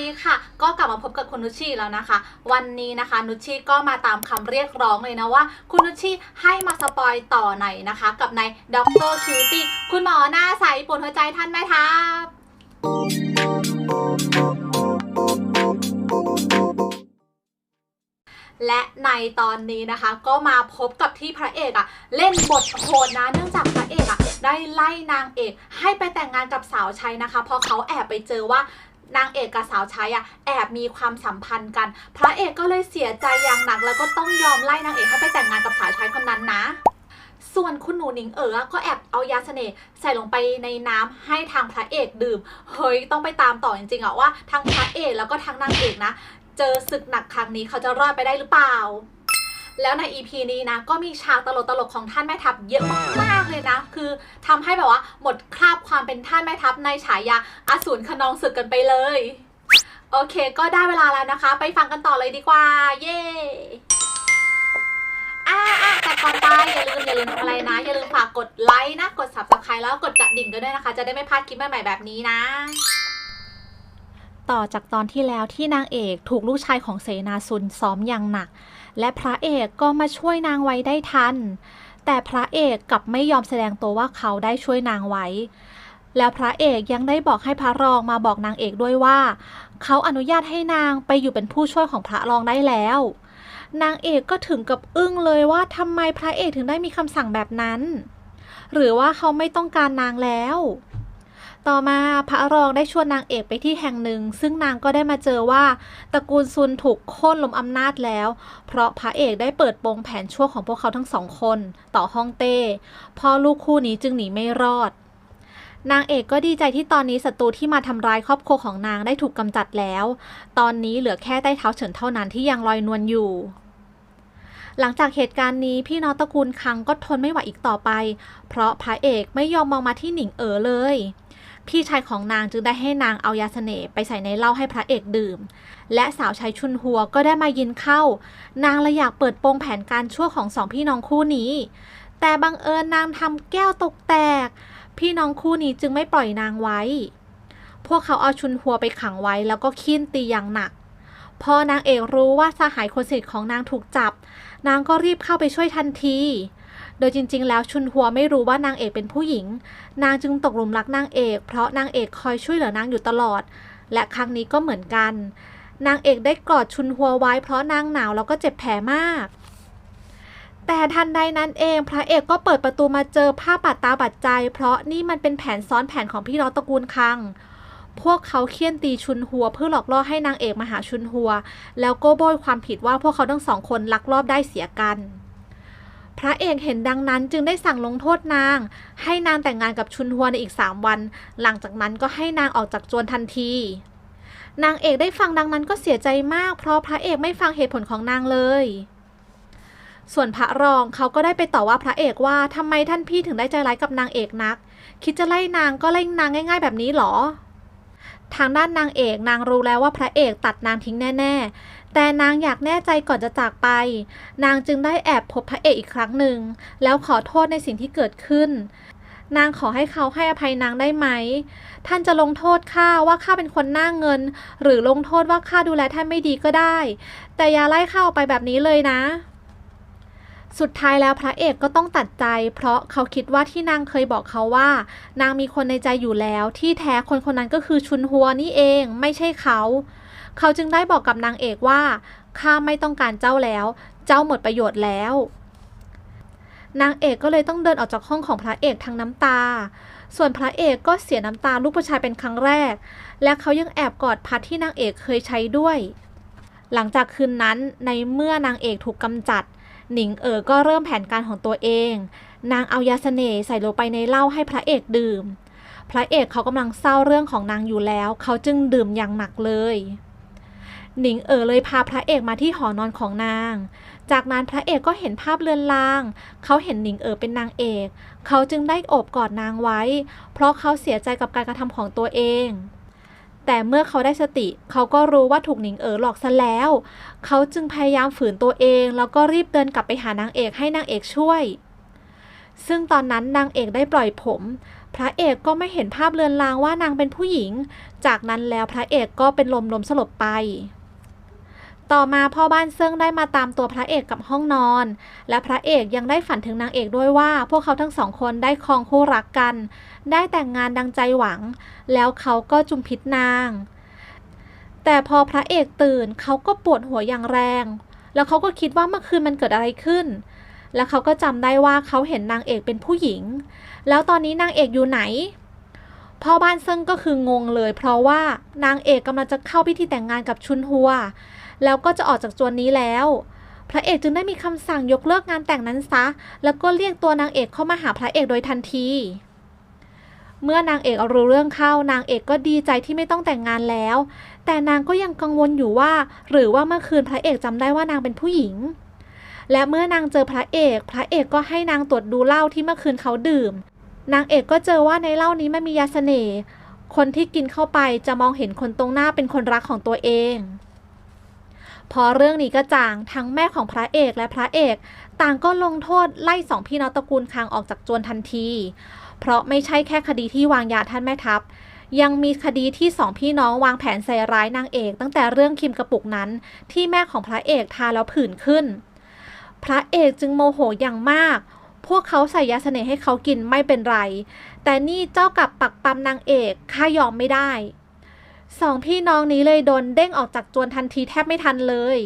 ดีค่ะ ก็กลับมาพบกับคุณนุชชีแล้วนะคะ วันนี้นะคะนุชชีก็มาตามคำเรียกร้องเลยนะว่า คุณนุชชีให้มาสปอยต่อหน่อยนะคะ กับในด็อกเตอร์คิวตี้คุณหมอหน้าใสปวดหัวใจท่านแม่ทัพและในตอนนี้นะคะก็มาพบกับที่พระเอกอะเล่นบทโหดนะเนื่องจากพระเอกอะได้ไล่นางเอกให้ไปแต่งงานกับสาวใช้นะคะ เพราะเขาแอบไปเจอว่า นางเอกกับสาวใช้อะแอบมีความสัมพันธ์กัน พระเอกก็เลยเสียใจอย่างหนัก แล้วก็ต้องยอมไล่นางเอกให้ไปแต่งงานกับสาวใช้คนนั้นนะส่วนคุณหนูหนิงเอ๋อก็แอบเอายาเสน่ห์ใส่ลงไปในน้ำให้ทางพระเอกดื่ม เฮ้ย ต้องไปตามต่อจริงๆอะว่าทั้งพระเอกแล้วก็ทั้งนางเอกนะ เจอศึกหนักครั้งนี้เขาจะรอดไปได้หรือเปล่า แล้วใน EP นี้นะ ก็มีฉากตลกๆของท่านแม่ทัพเยอะมากๆเลยนะ คือทำให้แบบว่าหมดคราบความเป็นท่านแม่ทัพในฉายาอสูรขนองศึกกันไปเลย โอเค ก็ได้เวลาแล้วนะคะ ไปฟังกันต่อเลยดีกว่า เย้อ่าอ่าแต่ก่อนไปอย่าลืมอย่าลืมอะไรนะ อย่าลืมฝากกดไลค์นะ กด subscribe แล้วก็กดกระดิ่งกันด้วยนะคะ จะได้ไม่พลาดคลิปใหม่ๆแบบนี้นะต่อจากตอนที่แล้วที่นางเอกถูกลูกชายของเสนาซุนซ้อมอย่างหนัก และพระเอกก็มาช่วยนางไว้ได้ทัน แต่พระเอกกลับไม่ยอมแสดงตัวว่าเขาได้ช่วยนางไว้ แล้วพระเอกยังได้บอกให้พระรองมาบอกนางเอกด้วยว่า เขาอนุญาตให้นางไปอยู่เป็นผู้ช่วยของพระรองได้แล้ว นางเอกก็ถึงกับอึ้งเลยว่าทำไมพระเอกถึงได้มีคำสั่งแบบนั้น หรือว่าเขาไม่ต้องการนางแล้ว ต่อมาพระรองได้ชวนนางเอกไปที่แห่งหนึ่ง ซึ่งนางก็ได้มาเจอว่าตระกูลซุนถูกโค่นล้มอำนาจแล้ว เพราะพระเอกได้เปิดโปงแผนชั่วของพวกเขาทั้งสองคน ต่อฮ่องเต้พ่อลูกคู่นี้จึงหนีไม่รอด นางเอกก็ดีใจที่ตอนนี้ศัตรูที่มาทำร้ายครอบครัวของนางได้ถูกกำจัดแล้ว ตอนนี้เหลือแค่ใต้เท้าเฉินเท่านั้นที่ยังลอยนวลอยู่หลังจากเหตุการณ์นี้พี่น้องตระกูลคังก็ทนไม่ไหวอีกต่อไป เพราะพระเอกไม่ยอมมองมาที่หนิงเอ๋อเลย พี่ชายของนางจึงได้ให้นางเอายาเสน่ห์ไปใส่ในเหล้าให้พระเอกดื่ม และสาวใช้ชุนหัวก็ได้มายินเข้า นางเลยอยากเปิดโปงแผนการชั่วของสองพี่น้องคู่นี้ แต่บังเอิญนางทำแก้วตกแตก พี่น้องคู่นี้จึงไม่ปล่อยนางไว้ พวกเขาเอาชุนหัวไปขังไว้แล้วก็คี้นตีอย่างหนัก พอนางเอกรู้ว่าสหายคนสนิทของนางถูกจับ นางก็รีบเข้าไปช่วยทันที โดยจริง ๆ แล้วชุนหัวไม่รู้ว่านางเอกเป็นผู้หญิง นางจึงตกหลุมรักนางเอก เพราะนางเอกคอยช่วยเหลือนางอยู่ตลอด และครั้งนี้ก็เหมือนกัน นางเอกได้กอดชุนหัวไว้ เพราะนางหนาวแล้วก็เจ็บแผลมาก แต่ทันใดนั้นเองพระเอกก็เปิดประตูมาเจอภาพบาดตาบาดใจ เพราะนี่มันเป็นแผนซ้อนแผนของพี่น้องตระกูลคังพวกเขาเคี่ยนตีชุนหัวเพื่อหลอกล่อให้นางเอกมาหาชุนหัว แล้วก็โบยความผิดว่าพวกเขาทั้งสองคนลักลอบได้เสียกัน พระเอกเห็นดังนั้นจึงได้สั่งลงโทษนาง ให้นางแต่งงานกับชุนหัวในอีกสามวัน หลังจากนั้นก็ให้นางออกจากจวนทันที นางเอกได้ฟังดังนั้นก็เสียใจมาก เพราะพระเอกไม่ฟังเหตุผลของนางเลย ส่วนพระรองเขาก็ได้ไปต่อว่าพระเอกว่าทำไมท่านพี่ถึงได้ใจร้ายกับนางเอกนัก คิดจะไล่นางก็ไล่นางง่าย ๆ แบบนี้หรอทางด้านนางเอกนางรู้แล้วว่าพระเอกตัดนางทิ้งแน่ๆ แต่นางอยากแน่ใจก่อนจะจากไป นางจึงได้แอบพบพระเอกอีกครั้งหนึ่ง แล้วขอโทษในสิ่งที่เกิดขึ้น นางขอให้เขาให้อภัยนางได้ไหม ท่านจะลงโทษข้าว่าข้าเป็นคนหน้าเงิน หรือลงโทษว่าข้าดูแลท่านไม่ดีก็ได้ แต่อย่าไล่ข้าออกไปแบบนี้เลยนะสุดท้ายแล้วพระเอกก็ต้องตัดใจ เพราะเขาคิดว่าที่นางเคยบอกเขาว่า นางมีคนในใจอยู่แล้ว ที่แท้คนคนนั้นก็คือชุนหัวนี่เอง ไม่ใช่เขา เขาจึงได้บอกกับนางเอกว่า ข้าไม่ต้องการเจ้าแล้ว เจ้าหมดประโยชน์แล้ว นางเอกก็เลยต้องเดินออกจากห้องของพระเอกทั้งน้ำตา ส่วนพระเอกก็เสียน้ำตาลูกผู้ชายเป็นครั้งแรก และเขายังแอบกอดพัดที่นางเอกเคยใช้ด้วย หลังจากคืนนั้นในเมื่อนางเอกถูกกำจัด หนิงเอ๋อก็เริ่มแผนการของตัวเอง นางเอายาเสน่ห์ใส่ลงไปในเหล้าให้พระเอกดื่มพระเอกเขากำลังเศร้าเรื่องของนางอยู่แล้ว เขาจึงดื่มอย่างหนักเลย หนิงเอ๋อเลยพาพระเอกมาที่หอนอนของนาง จากนั้นพระเอกก็เห็นภาพเลือนลาง เขาเห็นหนิงเอ๋อเป็นนางเอก เขาจึงได้โอบกอดนางไว้ เพราะเขาเสียใจกับการกระทำของตัวเอง แต่เมื่อเขาได้สติ เขาก็รู้ว่าถูกหนิงเอ๋อหลอกซะแล้ว เขาจึงพยายามฝืนตัวเอง แล้วก็รีบเดินกลับไปหานางเอกให้นางเอกช่วย ซึ่งตอนนั้นนางเอกได้ปล่อยผมพระเอกก็ไม่เห็นภาพเลือนลางว่านางเป็นผู้หญิง จากนั้นแล้วพระเอกก็เป็นลมลมสลบไป ต่อมาพ่อบ้านเซิ่งได้มาตามตัวพระเอกกับห้องนอน และพระเอกยังได้ฝันถึงนางเอกด้วยว่า พวกเขาทั้งสองคนได้ครองคู่รักกัน ได้แต่งงานดังใจหวัง แล้วเขาก็จุมพิษนาง แต่พอพระเอกตื่นเขาก็ปวดหัวอย่างแรง แล้วเขาก็คิดว่าเมื่อคืนมันเกิดอะไรขึ้น แล้วเขาก็จำได้ว่าเขาเห็นนางเอกเป็นผู้หญิง แล้วตอนนี้นางเอกอยู่ไหนพ่อบ้านเซิงก็คืองงเลย เพราะว่านางเอกกำลังจะเข้าพิธีแต่งงานกับชุนฮัว แล้วก็จะออกจากจวนนี้แล้ว พระเอกจึงได้มีคำสั่งยกเลิกงานแต่งนั้นซะ แล้วก็เรียกตัวนางเอกเข้ามาหาพระเอกโดยทันที เมื่อนางเอกรู้เรื่องเข้านางเอกก็ดีใจที่ไม่ต้องแต่งงานแล้ว แต่นางก็ยังกังวลอยู่ว่า หรือว่าเมื่อคืนพระเอกจำได้ว่านางเป็นผู้หญิงและเมื่อนางเจอพระเอก พระเอกก็ให้นางตรวจดูเหล้าที่เมื่อคืนเขาดื่ม นางเอกก็เจอว่าในเหล้านี้มันมียาเสน่ห์ คนที่กินเข้าไปจะมองเห็นคนตรงหน้าเป็นคนรักของตัวเอง พอเรื่องนี้ก็จางทั้งแม่ของพระเอกและพระเอก ต่างก็ลงโทษไล่สองพี่น้องตระกูลคางออกจากจวนทันที เพราะไม่ใช่แค่คดีที่วางยาท่านแม่ทัพ ยังมีคดีที่สองพี่น้องวางแผนใส่ร้ายนางเอก ตั้งแต่เรื่องคิมกระปุกนั้น ที่แม่ของพระเอกทาแล้วผื่นขึ้น พระเอกจึงโมโหอย่างมากพวกเขาใส่ยาเสน่ห์ให้เขากินไม่เป็นไร แต่นี่เจ้ากับปักปั๊มนางเอกข้ายอมไม่ได้ สองพี่น้องนี้เลยโดนเด้งออกจากจวนทันทีแทบไม่ทันเลย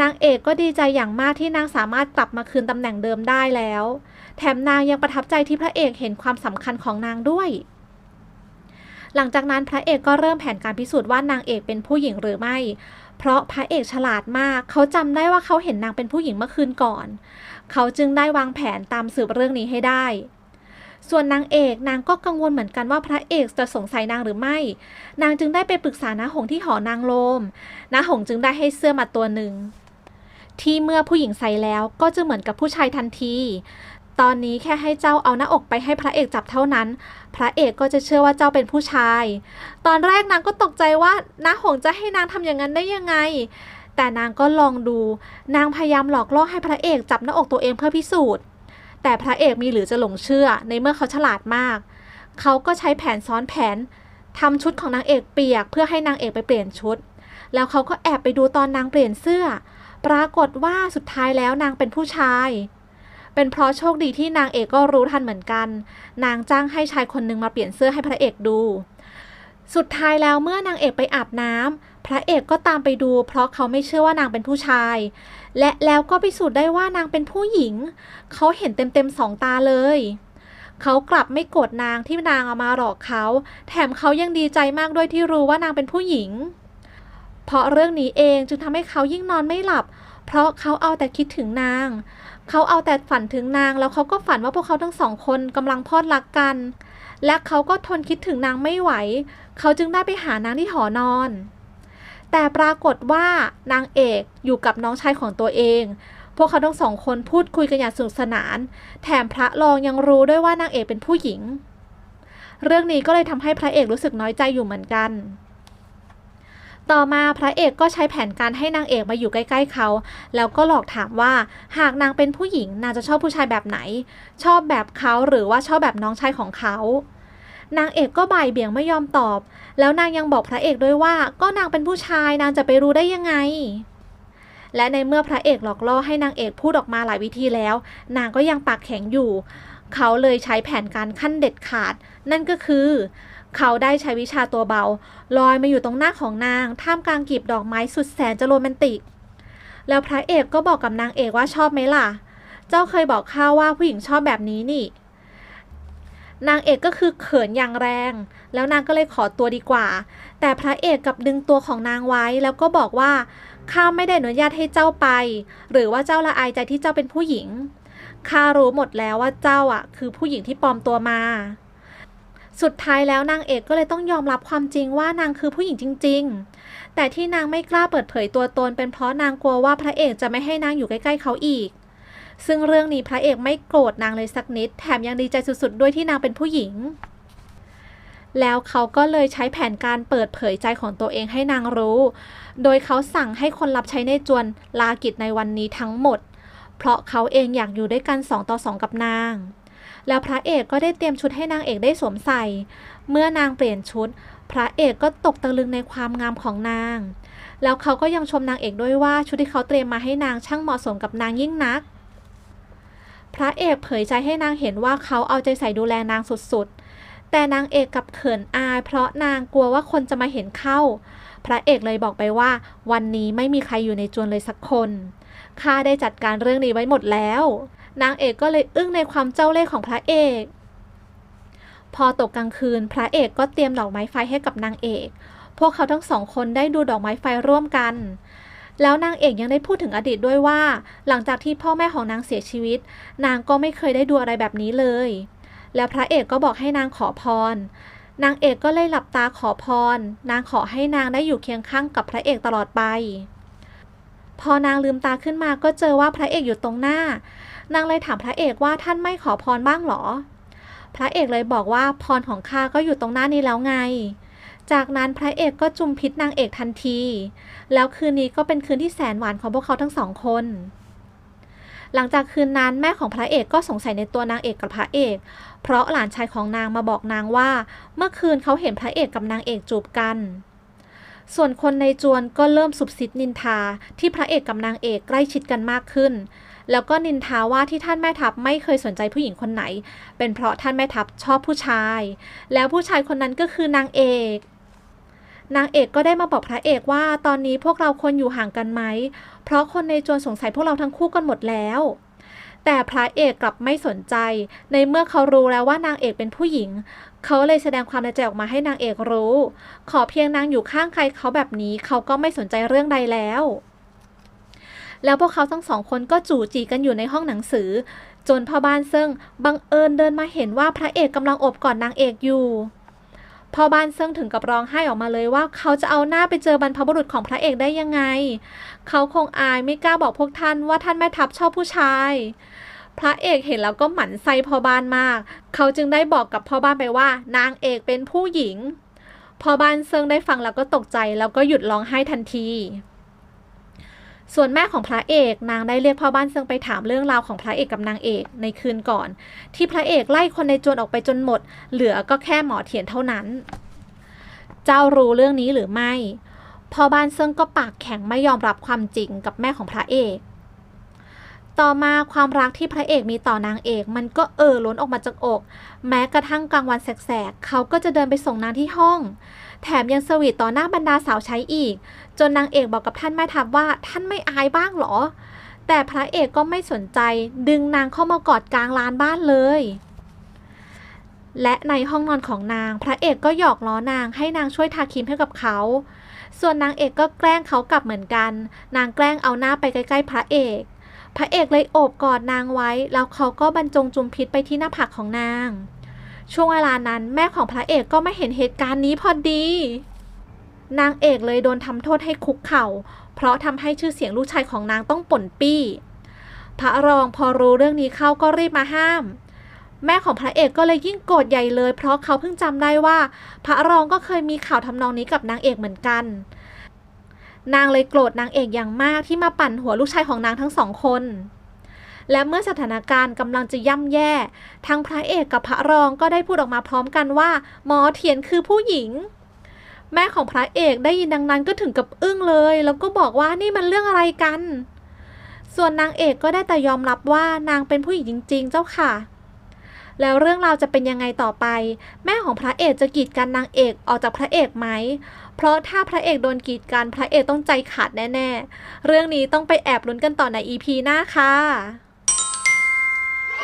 นางเอกก็ดีใจอย่างมากที่นางสามารถกลับมาคืนตำแหน่งเดิมได้แล้ว แถมนางยังประทับใจที่พระเอกเห็นความสำคัญของนางด้วย หลังจากนั้นพระเอกก็เริ่มแผนการพิสูจน์ว่านางเอกเป็นผู้หญิงหรือไม่ เพราะพระเอกฉลาดมาก เขาจำได้ว่าเขาเห็นนางเป็นผู้หญิงเมื่อคืนก่อน เขาจึงได้วางแผนตามสืบเรื่องนี้ให้ได้ ส่วนนางเอกนางก็กังวลเหมือนกันว่าพระเอกจะสงสัยนางหรือไม่ นางจึงได้ไปปรึกษาน้าหงที่หอนางโลมน้าหงจึงได้ให้เสื้อมาตัวหนึ่ง ที่เมื่อผู้หญิงใส่แล้วก็จะเหมือนกับผู้ชายทันที ตอนนี้แค่ให้เจ้าเอาหน้าอกไปให้พระเอกจับเท่านั้น พระเอกก็จะเชื่อว่าเจ้าเป็นผู้ชาย ตอนแรกนางก็ตกใจว่าน้าหงจะให้นางทำอย่างนั้นได้ยังไงแต่นางก็ลองดู นางพยายามหลอกล่อให้พระเอกจับหน้าอกตัวเองเพื่อพิสูจน์ แต่พระเอกมีหรือจะหลงเชื่อในเมื่อเขาฉลาดมาก เขาก็ใช้แผนซ้อนแผนทำชุดของนางเอกเปียก เพื่อให้นางเอกไปเปลี่ยนชุด แล้วเขาก็แอบไปดูตอนนางเปลี่ยนเสื้อ ปรากฏว่าสุดท้ายแล้วนางเป็นผู้ชาย เป็นเพราะโชคดีที่นางเอกก็รู้ทันเหมือนกัน นางจ้างให้ชายคนหนึ่งมาเปลี่ยนเสื้อให้พระเอกดู สุดท้ายแล้วเมื่อนางเอกไปอาบน้ำพระเอกก็ตามไปดู เพราะเขาไม่เชื่อว่านางเป็นผู้ชาย และแล้วก็พิสูจน์ได้ว่านางเป็นผู้หญิง เขาเห็นเต็มๆสองตาเลย เขากลับไม่โกรธนางที่นางเอามาหลอกเขา แถมเขายังดีใจมากด้วยที่รู้ว่านางเป็นผู้หญิง เพราะเรื่องนี้เองจึงทำให้เขายิ่งนอนไม่หลับ เพราะเขาเอาแต่คิดถึงนาง เขาเอาแต่ฝันถึงนางแล้วเขาก็ฝันว่าพวกเขาทั้งสองคนกำลังพอดรักกัน และเขาก็ทนคิดถึงนางไม่ไหว เขาจึงได้ไปหานางที่หอนอน แต่ปรากฏว่านางเอกอยู่กับน้องชายของตัวเอง พวกเขาทั้งสองคนพูดคุยกันอย่างสนุกสนาน แถมพระรองยังรู้ด้วยว่านางเอกเป็นผู้หญิง เรื่องนี้ก็เลยทำให้พระเอกรู้สึกน้อยใจอยู่เหมือนกันต่อมาพระเอกก็ใช้แผนการให้นางเอกมาอยู่ใกล้ ๆเขา แล้วก็หลอกถามว่าหากนางเป็นผู้หญิงนางจะชอบผู้ชายแบบไหน ชอบแบบเขาหรือว่าชอบแบบน้องชายของเขา นางเอกก็บ่ายเบี่ยงไม่ยอมตอบ แล้วนางยังบอกพระเอกด้วยว่า ก็นางเป็นผู้ชายนางจะไปรู้ได้ยังไง และในเมื่อพระเอกหลอกล่อให้นางเอกพูดออกมาหลายวิธีแล้ว นางก็ยังปากแข็งอยู่ เขาเลยใช้แผนการขั้นเด็ดขาด นั่นก็คือ เขาได้ใช้วิชาตัวเบา ลอยมาอยู่ตรงหน้าของนาง ท่ามกลางกลีบดอกไม้สุดแสนจะโรแมนติก แล้วพระเอกก็บอกกับนางเอกว่าชอบไหมล่ะ เจ้าเคยบอกข้าว่าผู้หญิงชอบแบบนี้นี่ นางเอกก็คือเขินอย่างแรง แล้วนางก็เลยขอตัวดีกว่า แต่พระเอกกับดึงตัวของนางไว้แล้วก็บอกว่าข้าไม่ได้อนุญาตให้เจ้าไป หรือว่าเจ้าละอายใจที่เจ้าเป็นผู้หญิงข้ารู้หมดแล้วว่าเจ้าอะ คือผู้หญิงที่ปลอมตัวมา สุดท้ายแล้วนางเอกก็เลยต้องยอมรับความจริงว่านางคือผู้หญิงจริง ๆ แต่ที่นางไม่กล้าเปิดเผยตัวตน เป็นเพราะนางกลัวว่าพระเอกจะไม่ให้นางอยู่ใกล้ ๆ เขาอีก ซึ่งเรื่องนี้พระเอกไม่โกรธนางเลยสักนิด แถมยังดีใจสุดๆ ด้วยที่นางเป็นผู้หญิง แล้วเขาก็เลยใช้แผนการเปิดเผยใจของตัวเองให้นางรู้ โดยเขาสั่งให้คนรับใช้ในจวนลากิจในวันนี้ทั้งหมด เพราะเขาเองอยากอยู่ด้วยกันสองต่อสองกับนาง แล้วพระเอกก็ได้เตรียมชุดให้นางเอกได้สวมใส่ เมื่อนางเปลี่ยนชุด พระเอกก็ตกตะลึงในความงามของนางแล้วเขาก็ยังชมนางเอกด้วยว่าชุดที่เขาเตรียมมาให้นางช่างเหมาะสมกับนางยิ่งนัก พระเอกเผยใจให้นางเห็นว่าเขาเอาใจใส่ดูแลนางสุดๆ แต่นางเอกกลับเขินอาย เพราะนางกลัวว่าคนจะมาเห็นเข้า พระเอกเลยบอกไปว่า วันนี้ไม่มีใครอยู่ในจวนเลยสักคนข้าได้จัดการเรื่องนี้ไว้หมดแล้ว นางเอกก็เลยอึ้งในความเจ้าเล่ห์ของพระเอก พอตกกลางคืน พระเอกก็เตรียมดอกไม้ไฟให้กับนางเอก พวกเขาทั้งสองคนได้ดูดอกไม้ไฟร่วมกัน แล้วนางเอกยังได้พูดถึงอดีตด้วยว่า หลังจากที่พ่อแม่ของนางเสียชีวิต นางก็ไม่เคยได้ดูอะไรแบบนี้เลย แล้วพระเอกก็บอกให้นางขอพร นางเอกก็เลยหลับตาขอพร นางขอให้นางได้อยู่เคียงข้างกับพระเอกตลอดไป พอนางลืมตาขึ้นมาก็เจอว่าพระเอกอยู่ตรงหน้า นางเลยถามพระเอกว่าท่านไม่ขอพรบ้างหรอ พระเอกเลยบอกว่าพรของข้าก็อยู่ตรงหน้านี้แล้วไง จากนั้นพระเอกก็จุมพิษนางเอกทันที แล้วคืนนี้ก็เป็นคืนที่แสนหวานของพวกเขาทั้งสองคน หลังจากคืนนั้นแม่ของพระเอกก็สงสัยในตัวนางเอกกับพระเอก เพราะหลานชายของนางมาบอกนางว่า เมื่อคืนเขาเห็นพระเอกกับนางเอกจูบกัน ส่วนคนในจวนก็เริ่มสุบซิดนินทาที่พระเอกกับนางเอกใกล้ชิดกันมากขึ้น แล้วก็นินทาว่าที่ท่านแม่ทัพไม่เคยสนใจผู้หญิงคนไหน เป็นเพราะท่านแม่ทัพชอบผู้ชาย แล้วผู้ชายคนนั้นก็คือนางเอก นางเอกก็ได้มาบอกพระเอกว่าตอนนี้พวกเราควรอยู่ห่างกันไหม เพราะคนในจวนสงสัยพวกเราทั้งคู่กันหมดแล้ว แต่พระเอกกลับไม่สนใจ ในเมื่อเขารู้แล้วว่านางเอกเป็นผู้หญิง เขาเลยแสดงความในใจออกมาให้นางเอกรู้ ขอเพียงนางอยู่ข้างใครเขาแบบนี้เขาก็ไม่สนใจเรื่องใดแล้ว แล้วพวกเขาทั้งสองคนก็จู่จีกันอยู่ในห้องหนังสือ จนพ่อบ้านซึ่งบังเอิญเดินมาเห็นว่าพระเอกกำลังโอบกอดนางเอกอยู่ พ่อบ้านเซิ่งถึงกับร้องไห้ออกมาเลยว่าเขาจะเอาหน้าไปเจอบรรพบุรุษของพระเอกได้ยังไง เขาคงอายไม่กล้าบอกพวกท่านว่าท่านแม่ทัพชอบผู้ชาย พระเอกเห็นแล้วก็หมั่นไส้พ่อบ้านมาก เขาจึงได้บอกกับพ่อบ้านไปว่า นางเอกเป็นผู้หญิง พ่อบ้านเซิงได้ฟังแล้วก็ตกใจแล้วก็หยุดร้องไห้ทันที ส่วนแม่ของพระเอกนางได้เรียกพ่อบ้านเซิงไปถามเรื่องราวของพระเอกกับนางเอกในคืนก่อน ที่พระเอกไล่คนในจวนออกไปจนหมด เหลือก็แค่หมอเถียนเท่านั้น เจ้ารู้เรื่องนี้หรือไม่พ่อบ้านเซิงก็ปากแข็งไม่ยอมรับความจริงกับแม่ของพระเอก ต่อมาความรักที่พระเอกมีต่อนางเอก มันก็เอ่อล้นออกมาจากอก แม้กระทั่งกลางวันแสกๆเขาก็จะเดินไปส่งนางที่ห้อง แถมยังสวีทต่อหน้าบรรดาสาวใช้อีก จนนางเอกบอกกับท่านแม่ทัพว่าท่านไม่อายบ้างหรอ แต่พระเอกก็ไม่สนใจ ดึงนางเข้ามากอดกลางลานบ้านเลย และในห้องนอนของนาง พระเอกก็หยอกล้อนางให้นางช่วยทาครีมให้กับเขาส่วนนางเอกก็แกล้งเขากลับเหมือนกัน นางแกล้งเอาหน้าไปใกล้ๆพระเอก พระเอกเลยโอบกอดนางไว้ แล้วเขาก็บรรจงจุมพิษไปที่หน้าผากของนาง ช่วงเวลานั้นแม่ของพระเอกก็ไม่เห็นเหตุการณ์นี้พอดี นางเอกเลยโดนทำโทษให้คุกเข่า เพราะทำให้ชื่อเสียงลูกชายของนางต้องป่นปี้ พระรองพอรู้เรื่องนี้เข้าก็รีบมาห้าม แม่ของพระเอกก็เลยยิ่งโกรธใหญ่เลย เพราะเขาเพิ่งจำได้ว่า พระรองก็เคยมีข่าวทำนองนี้กับนางเอกเหมือนกัน นางเลยโกรธนางเอกอย่างมากที่มาปั่นหัวลูกชายของนางทั้งสองคน และเมื่อสถานการณ์กำลังจะย่ำแย่ ทั้งพระเอกกับพระรองก็ได้พูดออกมาพร้อมกันว่า หมอเทียนคือผู้หญิง แม่ของพระเอกได้ยินดังนั้นก็ถึงกับอึ้งเลย แล้วก็บอกว่านี่มันเรื่องอะไรกัน ส่วนนางเอกก็ได้แต่ยอมรับว่านางเป็นผู้หญิงจริง ๆ เจ้าค่ะ แล้วเรื่องราวจะเป็นยังไงต่อไป แม่ของพระเอกจะกีดกันนางเอกออกจากพระเอกไหม เพราะถ้าพระเอกโดนกีดกันพระเอกต้องใจขาดแน่ๆ เรื่องนี้ต้องไปแอบลุ้นกันต่อใน EP หน้าค่ะ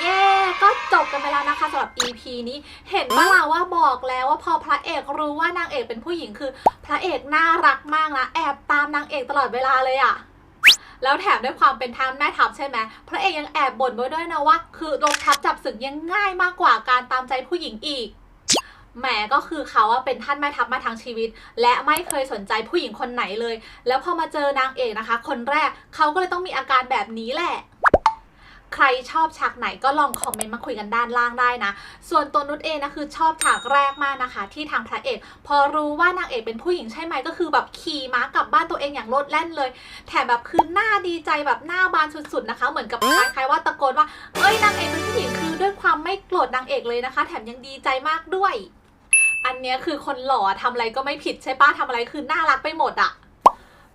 เย้ก็จบกันไปแล้วนะคะสำหรับ EP นี้ เห็นว่าเราว่าบอกแล้วว่าพอพระเอกรู้ว่านางเอกเป็นผู้หญิงคือ พระเอกน่ารักมากนะ แอบตามนางเอกตลอดเวลาเลยอะ แล้วแถมด้วยความเป็นทางแม่ทัพใช่ไหมพระเอกยังแอบบ่นไว้ด้วยนะว่า คือลงทัพจับศึกยังง่ายมากกว่าการตามใจผู้หญิงอีกแหมก็คือเขาอะเป็นท่านแม่ทัพมาทางชีวิต และไม่เคยสนใจผู้หญิงคนไหนเลย แล้วพอมาเจอนางเอกนะคะ คนแรกเขาก็เลยต้องมีอาการแบบนี้แหละ ใครชอบฉากไหนก็ลองคอมเมนต์มาคุยกันด้านล่างได้นะ ส่วนตัวนุชเองนะคือชอบฉากแรกมากนะคะ ที่ทางพระเอก พอรู้ว่านางเอกเป็นผู้หญิงใช่ไหมก็คือแบบขี่ม้ากลับบ้านตัวเองอย่างโลดแล่นเลย แถมแบบคือหน้าดีใจแบบหน้าบานสุดๆนะคะ เหมือนกับคล้ายๆว่าตะโกนว่าเอ้ยนางเอกเป็นผู้หญิงคือด้วยความไม่โกรธนางเอกเลยนะคะ แถมยังดีใจมากด้วย อันเนี้ยคือคนหล่อทำอะไรก็ไม่ผิดใช่ปะทำอะไรคือน่ารักไปหมดอะ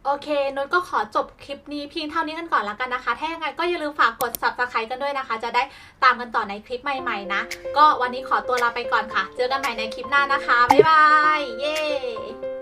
โอเคนุชก็ขอจบคลิปนี้เพียงเท่านี้กันก่อนละกันนะคะ ถ้ายังไงก็อย่าลืมฝากกด subscribe กันด้วยนะคะ จะได้ตามกันต่อในคลิปใหม่ๆนะ ก็วันนี้ขอตัวลาไปก่อนค่ะ เจอกันใหม่ในคลิปหน้านะคะ บ๊ายบาย เย้